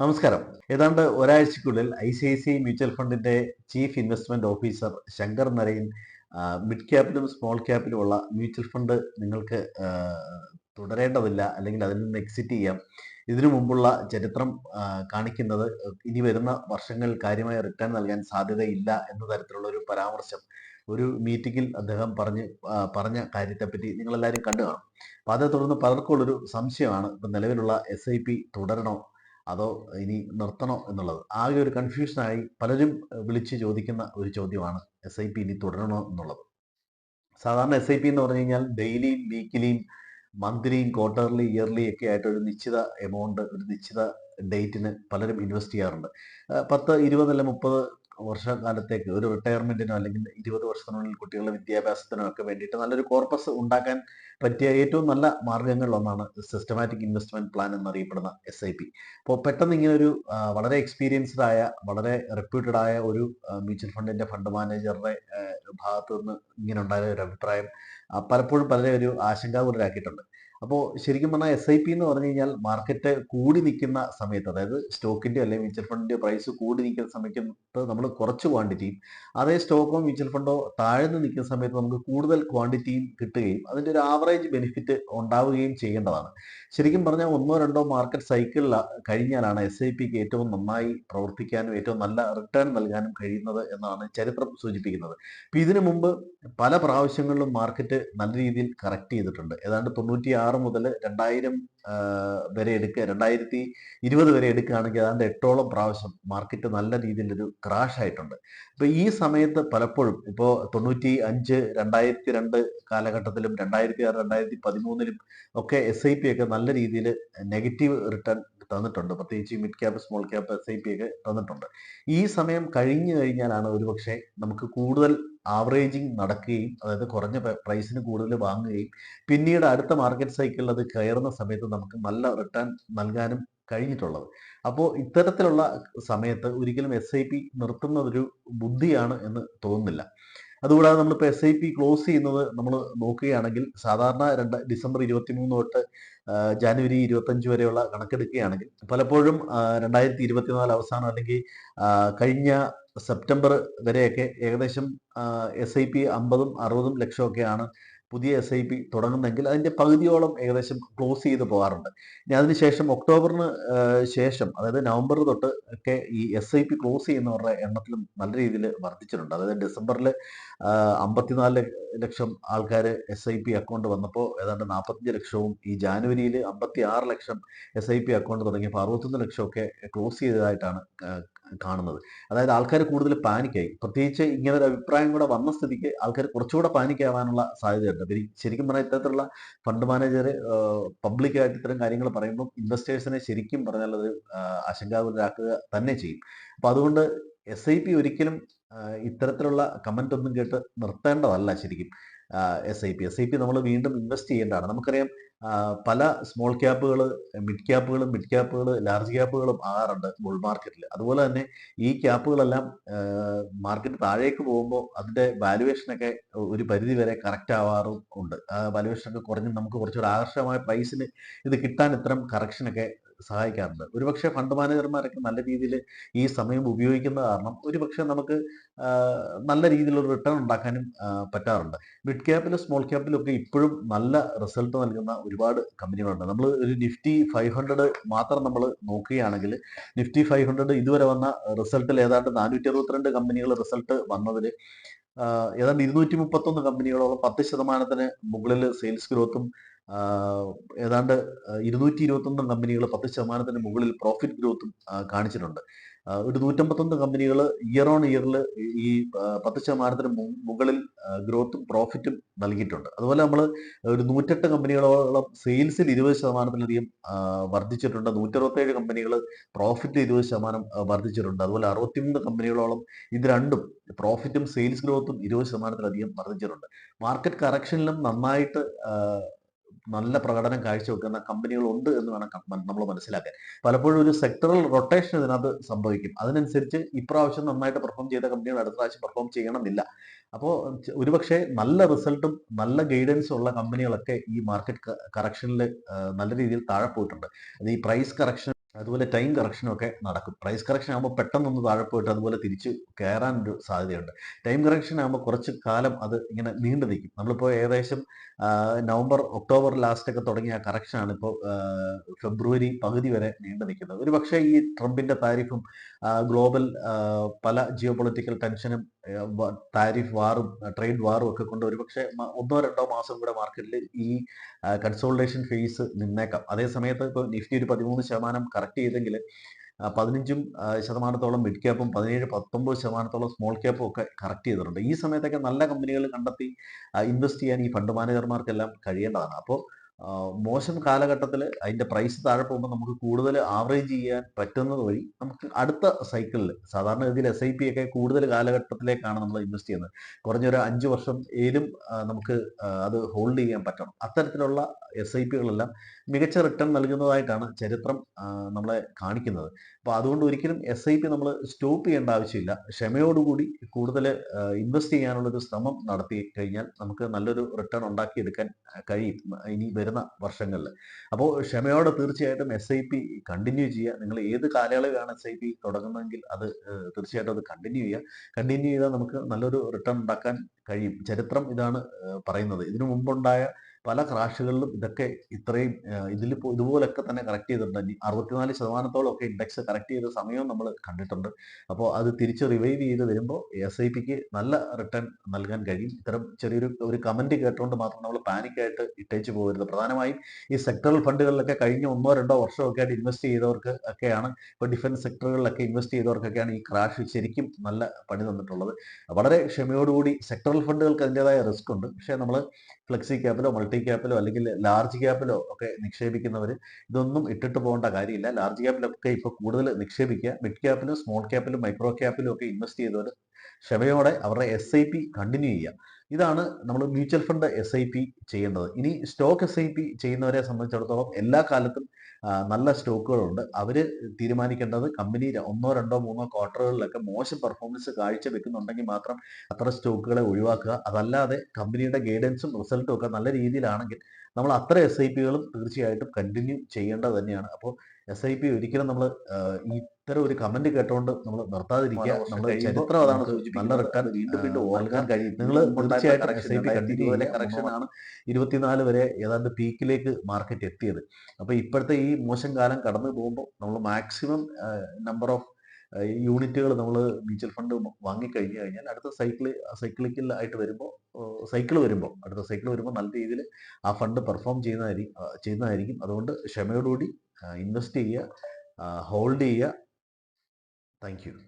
നമസ്കാരം. ഏതാണ്ട് ഒരാഴ്ചക്കുള്ളിൽ I C I C mutual ഫണ്ടിന്റെ chief investment officer Shankar Narayan mid ക്യാപ്പിലും small ക്യാപ്പിലുമുള്ള മ്യൂച്വൽ ഫണ്ട് നിങ്ങൾക്ക് തുടരേണ്ടതില്ല അല്ലെങ്കിൽ അതിൽ നിന്ന് എക്സിറ്റ് ചെയ്യാം. ഇതിനു മുമ്പുള്ള ചരിത്രം കാണിക്കുന്നത് ഇനി വരുന്ന വർഷങ്ങളിൽ കാര്യമായ റിട്ടേൺ നൽകാൻ സാധ്യതയില്ല എന്ന തരത്തിലുള്ള ഒരു പരാമർശം ഒരു മീറ്റിംഗിൽ അദ്ദേഹം പറഞ്ഞ് പറഞ്ഞ കാര്യത്തെപ്പറ്റി നിങ്ങളെല്ലാവരും കണ്ടു കാണും. അപ്പോൾ അതേ തുടർന്ന് പലർക്കുള്ളൊരു സംശയമാണ് ഇപ്പം നിലവിലുള്ള എസ് ഐ പി തുടരണോ അതോ ഇനി നിർത്തണോ എന്നുള്ളത്. ആകെ ഒരു കൺഫ്യൂഷനായി പലരും വിളിച്ച് ചോദിക്കുന്ന ഒരു ചോദ്യമാണ് എസ് ഐ പി ഇനി തുടരണോ എന്നുള്ളത്. സാധാരണ എസ് ഐ പി എന്ന് പറഞ്ഞു കഴിഞ്ഞാൽ ഡെയിലിയും വീക്കിലിയും മന്ത്ലിയും ക്വാർട്ടർലി ഇയർലി ഒക്കെ ആയിട്ട് ഒരു നിശ്ചിത എമൗണ്ട് ഒരു നിശ്ചിത ഡേറ്റിന് പലരും ഇൻവെസ്റ്റ് ചെയ്യാറുണ്ട്. പത്ത് ഇരുപത് അല്ല മുപ്പത് വർഷകാലത്തേക്ക് ഒരു റിട്ടയർമെന്റിനോ അല്ലെങ്കിൽ ഇരുപത് വർഷത്തിനുള്ളിൽ കുട്ടികളുടെ വിദ്യാഭ്യാസത്തിനോ ഒക്കെ വേണ്ടിയിട്ട് നല്ലൊരു കോർപ്പസ് ഉണ്ടാക്കാൻ പറ്റിയ ഏറ്റവും നല്ല മാർഗങ്ങളിലൊന്നാണ് സിസ്റ്റമാറ്റിക് ഇൻവെസ്റ്റ്മെന്റ് പ്ലാൻ എന്നറിയപ്പെടുന്ന എസ് ഐ പി അപ്പോൾ പെട്ടെന്ന് ഇങ്ങനെ ഒരു വളരെ എക്സ്പീരിയൻസ്ഡ് ആയ വളരെ റെപ്യൂട്ടഡ് ആയ ഒരു മ്യൂച്വൽ ഫണ്ടിന്റെ ഫണ്ട് മാനേജറുടെ ഭാഗത്തുനിന്ന് ഇങ്ങനെ ഉണ്ടായ ഒരു അഭിപ്രായം പലപ്പോഴും പലരെ ഒരു ആശങ്കാകുലരാക്കിയിട്ടുണ്ട്. അപ്പോൾ ശരിക്കും പറഞ്ഞാൽ എസ് ഐ പി എന്ന് പറഞ്ഞു കഴിഞ്ഞാൽ മാർക്കറ്റ് കൂടി നിൽക്കുന്ന സമയത്ത് അതായത് സ്റ്റോക്കിന്റെ അല്ലെങ്കിൽ മ്യൂച്വൽ ഫണ്ടിന്റെ പ്രൈസ് കൂടി നിൽക്കുന്ന സമയത്ത് നമ്മൾ കുറച്ച് ക്വാണ്ടിറ്റിയും അതേ സ്റ്റോക്കോ മ്യൂച്വൽ ഫണ്ടോ താഴ്ന്നു നിൽക്കുന്ന സമയത്ത് നമുക്ക് കൂടുതൽ ക്വാണ്ടിറ്റിയും കിട്ടുകയും അതിന്റെ ഒരു ആവറേജ് ബെനിഫിറ്റ് ഉണ്ടാവുകയും ചെയ്യേണ്ടതാണ്. ശരിക്കും പറഞ്ഞാൽ ഒന്നോ രണ്ടോ മാർക്കറ്റ് സൈക്കിളിൽ കഴിഞ്ഞാലാണ് എസ് ഐ പിക്ക് ഏറ്റവും നന്നായി പ്രവർത്തിക്കാനും ഏറ്റവും നല്ല റിട്ടേൺ നൽകാനും കഴിയുന്നത് എന്നാണ് ചരിത്രം സൂചിപ്പിക്കുന്നത്. ഇപ്പം ഇതിനു മുമ്പ് പല പ്രാവശ്യങ്ങളിലും മാർക്കറ്റ് നല്ല രീതിയിൽ കറക്റ്റ് ചെയ്തിട്ടുണ്ട്. ഏതാണ്ട് തൊണ്ണൂറ്റി ആറ് മുതൽ രണ്ടായിരം വരെ എടുക്കുക രണ്ടായിരത്തി ഇരുപത് വരെ എടുക്കുകയാണെങ്കിൽ അതാണ്ട് എട്ടോളം പ്രാവശ്യം മാർക്കറ്റ് നല്ല രീതിയിലൊരു ക്രാഷ് ആയിട്ടുണ്ട്. ഇപ്പൊ ഈ സമയത്ത് പലപ്പോഴും ഇപ്പോൾ തൊണ്ണൂറ്റി അഞ്ച് രണ്ടായിരത്തി രണ്ട് കാലഘട്ടത്തിലും രണ്ടായിരത്തി ആറ് രണ്ടായിരത്തി പതിമൂന്നിലും ഒക്കെ എസ് ഐ പി ഒക്കെ നല്ല രീതിയിൽ നെഗറ്റീവ് റിട്ടേൺ തന്നിട്ടുണ്ട്. പ്രത്യേകിച്ച് mid cap small cap S I P ഒക്കെ തന്നിട്ടുണ്ട്. ഈ സമയം കഴിഞ്ഞു കഴിഞ്ഞാലാണ് ഒരുപക്ഷെ നമുക്ക് കൂടുതൽ ആവറേജിങ് നടക്കുകയും അതായത് കുറഞ്ഞ പ്രൈസിന് കൂടുതൽ വാങ്ങുകയും പിന്നീട് അടുത്ത മാർക്കറ്റ് സൈക്കിളിൽ അത് കയറുന്ന സമയത്ത് നമുക്ക് നല്ല റിട്ടേൺ നൽകാനും കഴിഞ്ഞിട്ടുള്ളത്. അപ്പോൾ ഇത്തരത്തിലുള്ള സമയത്ത് ഒരിക്കലും എസ് ഐ പി നിർത്തുന്നതൊരു ബുദ്ധിയാണ് എന്ന് തോന്നുന്നില്ല. അതുകൂടാതെ നമ്മളിപ്പോൾ എസ് ഐ പി ക്ലോസ് ചെയ്യുന്നത് നമ്മൾ നോക്കുകയാണെങ്കിൽ സാധാരണ രണ്ട് ഡിസംബർ ഇരുപത്തി മൂന്ന് തൊട്ട് ജാനുവരി ഇരുപത്തഞ്ച് വരെയുള്ള കണക്കെടുക്കുകയാണെങ്കിൽ പലപ്പോഴും രണ്ടായിരത്തി ഇരുപത്തിനാല് അവസാനം അല്ലെങ്കിൽ കഴിഞ്ഞ സെപ്റ്റംബർ വരെയൊക്കെ ഏകദേശം എസ് ഐ പി അമ്പതും അറുപതും ലക്ഷമൊക്കെയാണ് പുതിയ എസ് ഐ പി തുടങ്ങുന്നെങ്കിൽ അതിന്റെ പകുതിയോളം ഏകദേശം ക്ലോസ് ചെയ്ത് പോകാറുണ്ട്. ഇനി അതിനുശേഷം ഒക്ടോബറിന് ശേഷം അതായത് നവംബർ തൊട്ട് ഒക്കെ ഈ എസ് ഐ പി ക്ലോസ് ചെയ്യുന്നവരുടെ എണ്ണത്തിലും നല്ല രീതിയിൽ വർദ്ധിച്ചിട്ടുണ്ട്. അതായത് ഡിസംബറിൽ അമ്പത്തിനാല് ലക്ഷം ആൾക്കാർ എസ് ഐ പി അക്കൗണ്ട് വന്നപ്പോൾ ഏതാണ്ട് നാൽപ്പത്തഞ്ച് ലക്ഷവും ഈ ജാനുവരിയിൽ അമ്പത്തി ആറ് lakh S I P account തുടങ്ങിയപ്പോൾ അറുപത്തൊന്ന് ലക്ഷമൊക്കെ ക്ലോസ് ചെയ്തതായിട്ടാണ് കാണുന്നത്. അതായത് ആൾക്കാർ കൂടുതൽ പാനിക്കായി. പ്രത്യേകിച്ച് ഇങ്ങനെ ഒരു അഭിപ്രായം കൂടെ വന്ന സ്ഥിതിക്ക് ആൾക്കാർ കുറച്ചുകൂടെ പാനിക്കാവാനുള്ള സാധ്യതയുണ്ട്. ശരിക്കും പറഞ്ഞാൽ ഇത്തരത്തിലുള്ള ഫണ്ട് മാനേജർ പബ്ലിക്കായിട്ട് ഇത്തരം കാര്യങ്ങൾ പറയുമ്പോൾ ഇൻവെസ്റ്റേഴ്സിനെ ശരിക്കും പറഞ്ഞാൽ അത് ആശങ്കാകുലരാക്കുക തന്നെ ചെയ്യും. അപ്പോൾ അതുകൊണ്ട് എസ് ഐ പി ഒരിക്കലും ഇത്തരത്തിലുള്ള കമന്റ് ഒന്നും കേട്ട് നിർത്തേണ്ടതല്ല ശരിക്കും. S I P S I P നമ്മൾ വീണ്ടും ഇൻവെസ്റ്റ് ചെയ്യേണ്ടതാണ്. നമുക്കറിയാം പല സ്മോൾ ക്യാപ്പുകൾ മിഡ് ക്യാപ്പുകളും മിഡ് ക്യാപ്പുകൾ ലാർജ് ക്യാപ്പുകളും ആകാറുണ്ട് ബുൾ മാർക്കറ്റിൽ അതുപോലെ തന്നെ ഈ ക്യാപ്പുകളെല്ലാം മാർക്കറ്റ് താഴേക്ക് പോകുമ്പോൾ അതിന്റെ വാലുവേഷനൊക്കെ ഒരു പരിധി വരെ കറക്റ്റ് ആവാറും ഉണ്ട്. വാലുവേഷനൊക്കെ കുറഞ്ഞ് നമുക്ക് കുറച്ചുകൂടെ ആകർഷകമായ പ്രൈസിന് ഇത് കിട്ടാൻ ഇത്തരം കറക്ഷനൊക്കെ സഹായിക്കാറുണ്ട്. ഒരുപക്ഷെ ഫണ്ട് മാനേജർമാരൊക്കെ നല്ല രീതിയിൽ ഈ സമയം ഉപയോഗിക്കുന്ന കാരണം ഒരുപക്ഷെ നമുക്ക് നല്ല രീതിയിലൊരു റിട്ടേൺ ഉണ്ടാക്കാനും പറ്റാറുണ്ട്. മിഡ് ക്യാപ്പിലും സ്മോൾ ക്യാപ്പിലും ഒക്കെ ഇപ്പോഴും നല്ല റിസൾട്ട് നൽകുന്ന ഒരുപാട് കമ്പനികളുണ്ട്. നമ്മൾ ഒരു നിഫ്റ്റി ഫൈവ് ഹൺഡ്രഡ് മാത്രം നമ്മൾ നോക്കുകയാണെങ്കിൽ നിഫ്റ്റി ഫൈവ് ഹൺഡ്രഡ് ഇതുവരെ വന്ന റിസൾട്ടിൽ ഏതാണ്ട് നാനൂറ്റി അറുപത്തിരണ്ട് കമ്പനികൾ റിസൾട്ട് വന്നതിൽ ഏതാണ്ട് ഇരുന്നൂറ്റി മുപ്പത്തൊന്ന് കമ്പനികളോളം പത്ത് ശതമാനത്തിന് മുകളിൽ സെയിൽസ് ഗ്രോത്തും ഏതാണ്ട് ഇരുന്നൂറ്റി ഇരുപത്തൊന്ന് കമ്പനികൾ പത്ത് ശതമാനത്തിന് മുകളിൽ പ്രോഫിറ്റ് ഗ്രോത്തും കാണിച്ചിട്ടുണ്ട്. ഒരു നൂറ്റമ്പത്തൊന്ന് കമ്പനികൾ ഇയർ ഓൺ ഇയറിൽ ഈ പത്ത് ശതമാനത്തിന് മുകളിൽ ഗ്രോത്തും പ്രോഫിറ്റും നൽകിയിട്ടുണ്ട്. അതുപോലെ നമ്മൾ ഒരു നൂറ്റെട്ട് കമ്പനികളോളം സെയിൽസിൽ ഇരുപത് ശതമാനത്തിലധികം വർദ്ധിച്ചിട്ടുണ്ട്. നൂറ്ററുപത്തേഴ് കമ്പനികൾ പ്രോഫിറ്റ് ഇരുപത് ശതമാനം വർദ്ധിച്ചിട്ടുണ്ട്. അതുപോലെ അറുപത്തിമൂന്ന് കമ്പനികളോളം ഇത് രണ്ടും പ്രോഫിറ്റും സെയിൽസ് ഗ്രോത്തും ഇരുപത് ശതമാനത്തിലധികം വർദ്ധിച്ചിട്ടുണ്ട്. മാർക്കറ്റ് കറക്ഷനിലും നന്നായിട്ട് നല്ല പ്രകടനം കാഴ്ചവെക്കുന്ന കമ്പനികളുണ്ട് എന്ന് വേണം നമ്മൾ മനസ്സിലാക്കാൻ. പലപ്പോഴും ഒരു സെക്ടറൽ റൊട്ടേഷൻ ഇതിനകത്ത് സംഭവിക്കും. അതിനനുസരിച്ച് ഇപ്രാവശ്യം നന്നായിട്ട് പെർഫോം ചെയ്ത കമ്പനികൾ അടുത്ത പ്രാവശ്യം പെർഫോം ചെയ്യണമെന്നില്ല. അപ്പോൾ ഒരുപക്ഷെ നല്ല റിസൾട്ടും നല്ല ഗൈഡൻസും ഉള്ള കമ്പനികളൊക്കെ ഈ മാർക്കറ്റ് കറക്ഷനിൽ നല്ല രീതിയിൽ താഴെ പോയിട്ടുണ്ട്. അത് ഈ പ്രൈസ് കറക്ഷൻ അതുപോലെ ടൈം കറക്ഷനും ഒക്കെ നടക്കും. പ്രൈസ് കറക്ഷൻ ആകുമ്പോൾ പെട്ടെന്നൊന്ന് താഴെ പോയിട്ട് അതുപോലെ തിരിച്ച് കയറാൻ ഒരു സാധ്യതയുണ്ട്. ടൈം കറക്ഷൻ ആകുമ്പോൾ കുറച്ച് കാലം അത് ഇങ്ങനെ നീണ്ടു നിൽക്കും. നമ്മളിപ്പോൾ ഏകദേശം നവംബർ ഒക്ടോബർ ലാസ്റ്റ് ഒക്കെ തുടങ്ങിയ കറക്ഷനാണ് ഇപ്പോൾ ഫെബ്രുവരി പകുതി വരെ നീണ്ടു നിൽക്കുന്നത്. ഒരു പക്ഷേ ഈ ട്രംപിന്റെ താരിഫും ഗ്ലോബൽ പല ജിയോ പൊളിറ്റിക്കൽ ടെൻഷനും താരിഫ് വാറും ട്രേഡ് വാറും ഒക്കെ കൊണ്ട് ഒരുപക്ഷെ ഒന്നോ രണ്ടോ മാസം കൂടെ മാർക്കറ്റിൽ ഈ കൺസോൾട്ടേഷൻ ഫേസ് നിന്നേക്കാം. അതേ സമയത്ത് ഇപ്പോൾ നിഫ്റ്റി ഒരു പതിമൂന്ന് ശതമാനം കറക്റ്റ് ചെയ്തെങ്കിൽ പതിനഞ്ചും ശതമാനത്തോളം മിഡ് ക്യാപ്പും പതിനേഴ് പത്തൊമ്പത് ശതമാനത്തോളം സ്മോൾ ക്യാപ്പും ഒക്കെ കറക്റ്റ് ചെയ്തിട്ടുണ്ട്. ഈ സമയത്തൊക്കെ നല്ല കമ്പനികൾ കണ്ടെത്തി ഇൻവെസ്റ്റ് ചെയ്യാൻ ഈ ഫണ്ട് മാനേജർമാർക്കെല്ലാം കഴിയേണ്ടതാണ്. അപ്പോൾ മോശം കാലഘട്ടത്തിൽ അതിന്റെ പ്രൈസ് താഴെ പോകുമ്പോൾ നമുക്ക് കൂടുതൽ ആവറേജ് ചെയ്യാൻ പറ്റുന്നത് വഴി നമുക്ക് അടുത്ത സൈക്കിളിൽ സാധാരണ ഗതിയിൽ എസ് ഐ പി ഒക്കെ കൂടുതൽ കാലഘട്ടത്തിലേക്കാണ് നമ്മൾ ഇൻവെസ്റ്റ് ചെയ്യുന്നത്. കുറഞ്ഞൊരു അഞ്ച് വർഷം ഏലും നമുക്ക് അത് ഹോൾഡ് ചെയ്യാൻ പറ്റണം. അത്തരത്തിലുള്ള എസ് ഐ പികളെല്ലാം മികച്ച റിട്ടേൺ നൽകുന്നതായിട്ടാണ് ചരിത്രം നമ്മളെ കാണിക്കുന്നത്. അപ്പോൾ അതുകൊണ്ട് ഒരിക്കലും എസ് ഐ പി നമ്മൾ സ്റ്റോപ്പ് ചെയ്യേണ്ട ആവശ്യമില്ല. ക്ഷമയോടുകൂടി കൂടുതൽ ഇൻവെസ്റ്റ് ചെയ്യാനുള്ളൊരു ശ്രമം നടത്തി കഴിഞ്ഞാൽ നമുക്ക് നല്ലൊരു റിട്ടേൺ ഉണ്ടാക്കിയെടുക്കാൻ കഴിയും. ഇനി വരുന്ന വർഷങ്ങളിൽ. അപ്പോൾ ക്ഷമയോടെ തീർച്ചയായിട്ടും എസ് ഐ പി കണ്ടിന്യൂ ചെയ്യുക. നിങ്ങൾ ഏത് കാലയളവിലാണ് എസ് ഐ പി തുടങ്ങുന്നതെങ്കിൽ അത് തീർച്ചയായിട്ടും അത് കണ്ടിന്യൂ ചെയ്യുക. കണ്ടിന്യൂ ചെയ്താൽ നമുക്ക് നല്ലൊരു റിട്ടേൺ ഉണ്ടാക്കാൻ കഴിയും. ചരിത്രം ഇതാണ് പറയുന്നത്. ഇതിനു മുമ്പുണ്ടായ പല ക്രാഷുകളിലും ഇതൊക്കെ ഇത്രയും ഇതിൽ ഇതുപോലൊക്കെ തന്നെ കറക്റ്റ് ചെയ്തിട്ടുണ്ട്. അറുപത്തിനാല് ശതമാനത്തോളം ഒക്കെ ഇൻഡെക്സ് കറക്റ്റ് ചെയ്ത സമയവും നമ്മൾ കണ്ടിട്ടുണ്ട്. അപ്പോൾ അത് തിരിച്ച് റിവൈവ് ചെയ്ത് വരുമ്പോൾ എസ് ഐ പിക്ക് നല്ല റിട്ടേൺ നൽകാൻ കഴിയും. ഇത്തരം ചെറിയൊരു ഒരു കമന്റ് കേട്ടുകൊണ്ട് മാത്രം നമ്മൾ പാനിക്കായിട്ട് ഇട്ടേച്ച് പോകരുത്. പ്രധാനമായും ഈ സെക്ടറൽ ഫണ്ടുകളിലൊക്കെ കഴിഞ്ഞ ഒന്നോ രണ്ടോ വർഷമൊക്കെ ആയിട്ട് ഇൻവെസ്റ്റ് ചെയ്തവർക്ക് ഒക്കെയാണ് ഇപ്പോൾ ഡിഫൻസ് സെക്ടറുകളിലൊക്കെ ഇൻവെസ്റ്റ് ചെയ്തവർക്കൊക്കെയാണ് ഈ ക്രാഷ് ശരിക്കും നല്ല പണി തന്നിട്ടുള്ളത്. വളരെ ക്ഷമയോടുകൂടി സെക്ടറൽ ഫണ്ടുകൾക്ക് അതിന്റെതായ റിസ്ക് ഉണ്ട്. പക്ഷേ നമ്മൾ ഫ്ലെക്സി ക്യാപ്പിലോ മൾട്ടി ക്യാപ്പിലോ അല്ലെങ്കിൽ ലാർജ് ക്യാപ്പിലോ ഒക്കെ നിക്ഷേപിക്കുന്നവർ ഇതൊന്നും ഇട്ടിട്ട് പോകേണ്ട കാര്യമില്ല. ലാർജ് ക്യാപ്പിലൊക്കെ ഇപ്പോൾ കൂടുതൽ നിക്ഷേപിക്കുക. മിഡ് ക്യാപ്പിലും സ്മോൾ ക്യാപ്പിലും മൈക്രോ ക്യാപ്പിലും ഒക്കെ ഇൻവെസ്റ്റ് ചെയ്തവർ ക്ഷമയോടെ അവരുടെ എസ് ഐ പി കണ്ടിന്യൂ ചെയ്യുക. ഇതാണ് നമ്മൾ mutual fund S I P ചെയ്യേണ്ടത് ഇനി സ്റ്റോക്ക് എസ് ഐ പി ചെയ്യുന്നവരെ സംബന്ധിച്ചിടത്തോളം എല്ലാ കാലത്തും നല്ല സ്റ്റോക്കുകളുണ്ട്. അവർ തീരുമാനിക്കേണ്ടത് കമ്പനി ഒന്നോ രണ്ടോ മൂന്നോ ക്വാർട്ടറുകളിലൊക്കെ മോശം പെർഫോമൻസ് കാഴ്ചവെക്കുന്നുണ്ടെങ്കിൽ മാത്രം അത്ര സ്റ്റോക്കുകളെ ഒഴിവാക്കുക. അതല്ലാതെ കമ്പനിയുടെ ഗൈഡൻസും റിസൾട്ടും ഒക്കെ നല്ല രീതിയിലാണെങ്കിൽ നമ്മൾ അത്ര എസ് ഐ പികളും തീർച്ചയായിട്ടും കണ്ടിന്യൂ ചെയ്യേണ്ടത് തന്നെയാണ്. അപ്പോൾ എസ് ഐ പി ഒരിക്കലും നമ്മൾ ഇത്തരം ഒരു കമന്റ് കേട്ടോണ്ട് നമ്മൾ നിർത്താതിരിക്കുക. നമ്മുടെ ചരിത്രം അതാണ് നല്ല റിട്ടേൺ വീണ്ടും വീണ്ടും ഓർക്കാൻ കഴിയും. നിങ്ങൾ തീർച്ചയായിട്ടും എസ് ഐ പി ആണ് ഇരുപത്തിനാല് വരെ ഏതാണ്ട് പീക്കിലേക്ക് മാർക്കറ്റ് എത്തിയത്. അപ്പോൾ ഇപ്പോഴത്തെ ഈ മോശം കാലം കടന്നു പോകുമ്പോൾ നമ്മൾ മാക്സിമം നമ്പർ ഓഫ് യൂണിറ്റുകൾ നമ്മൾ മ്യൂച്വൽ ഫണ്ട് വാങ്ങിക്കഴിഞ്ഞു കഴിഞ്ഞാൽ അടുത്ത സൈക്കിൾ സൈക്ലിക്കൽ ആയിട്ട് വരുമ്പോൾ സൈക്കിൾ വരുമ്പോൾ അടുത്ത സൈക്കിൾ വരുമ്പോൾ നല്ല രീതിയിൽ ആ ഫണ്ട് പെർഫോം ചെയ്യുന്നതായിരിക്കും ചെയ്യുന്നതായിരിക്കും. അതുകൊണ്ട് ക്ഷമയോടുകൂടി ഇൻവെസ്റ്റ് ചെയ്യുക ഹോൾഡ് ചെയ്യുക Thank you.